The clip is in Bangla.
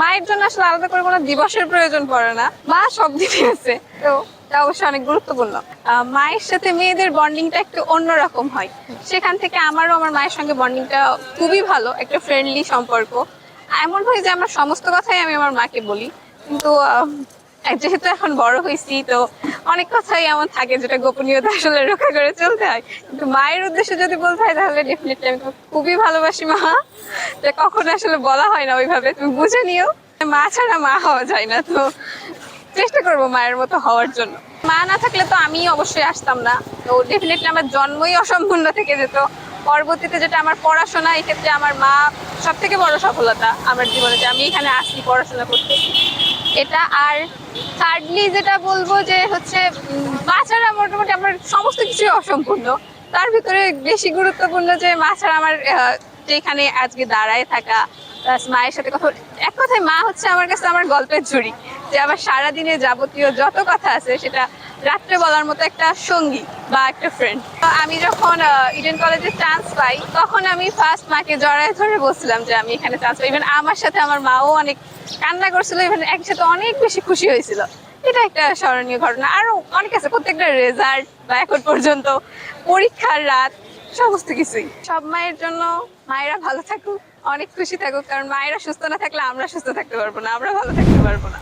মায়ের জন্য আসলে আলাদা করে কোনো দিবসের প্রয়োজন পড়ে না। মা সব দিকে আছে। তো এটা অবশ্যই অনেক গুরুত্বপূর্ণ। মায়ের সাথে মেয়েদের বন্ডিংটা একটু অন্যরকম হয়। সেখান থেকে আমারও আমার মায়ের সঙ্গে বন্ডিংটা খুবই ভালো, একটা ফ্রেন্ডলি সম্পর্ক। এমন হয় যে আমার সমস্ত কথাই আমি আমার মাকে বলি। কিন্তু যেহেতু এখন বড় হয়েছি, তো অনেক কথাই এমন থাকে যেটা গোপনীয়তা আসলে রক্ষা করে চলতে হয়। কিন্তু মায়ের উদ্দেশ্যে যদি বলতে হয়, তাহলে ডেফিনেটলি আমি খুবই ভালোবাসি, মা। যে কখনো আসলে বলা হয় না ওইভাবে, তুমি বুঝে নিও। মা ছাড়া মা হওয়া যায় না, তো চেষ্টা করব মায়ের মতো হওয়ার জন্য। মা না থাকলে তো আমি অবশ্যই আসতাম না। তো ডেফিনেটলি আমার জন্মই অসম্পূর্ণ থেকে যেত। পরবর্তীতে যেটা আমার পড়াশোনা, এক্ষেত্রে আমার মা সব থেকে বড় সফলতা আমার জীবনে যে আমি এখানে আসি পড়াশোনা করতে। এটা আর থার্ডলি যেটা বলব যে হচ্ছে মাছারা মোটামুটি আমার সমস্ত কিছুই অসম্পূর্ণ। তার ভিতরে বেশি গুরুত্বপূর্ণ যে মাছারা আমার যেখানে আজকে দাঁড়ায় থাকা প্লাস মায়ের সাথে কথা এক কথায় মা হচ্ছে আমার কাছে আমার গল্পের ঝুড়ি। যে আমার সারাদিনে যাবতীয় যত কথা আছে সেটা রাত্রে বলার মতো একটা সঙ্গী বা একটা ফ্রেন্ড আমি যখন ইডেন কলেজে চান্স পাই, তখন আমি ফার্স্ট মাকে জড়ায় ধরে বলছিলাম যে আমি এখানে চান্স পাই। ইভেন আমার সাথে আমার মাও অনেক কান্না করছিল ইভেন একসাথে অনেক বেশি খুশি হয়েছিল। এটা একটা স্মরণীয় ঘটনা। আরও অনেক আছে, প্রত্যেকটা রেজাল্ট বা এখন পর্যন্ত, পরীক্ষার রাত, সমস্ত কিছুই। সব মায়ের জন্য মায়েরা ভালো থাকুক, অনেক খুশি থাকুক, কারণ মায়েরা সুস্থ না থাকলে আমরা সুস্থ থাকতে পারব না, আমরা ভালো থাকতে পারব না।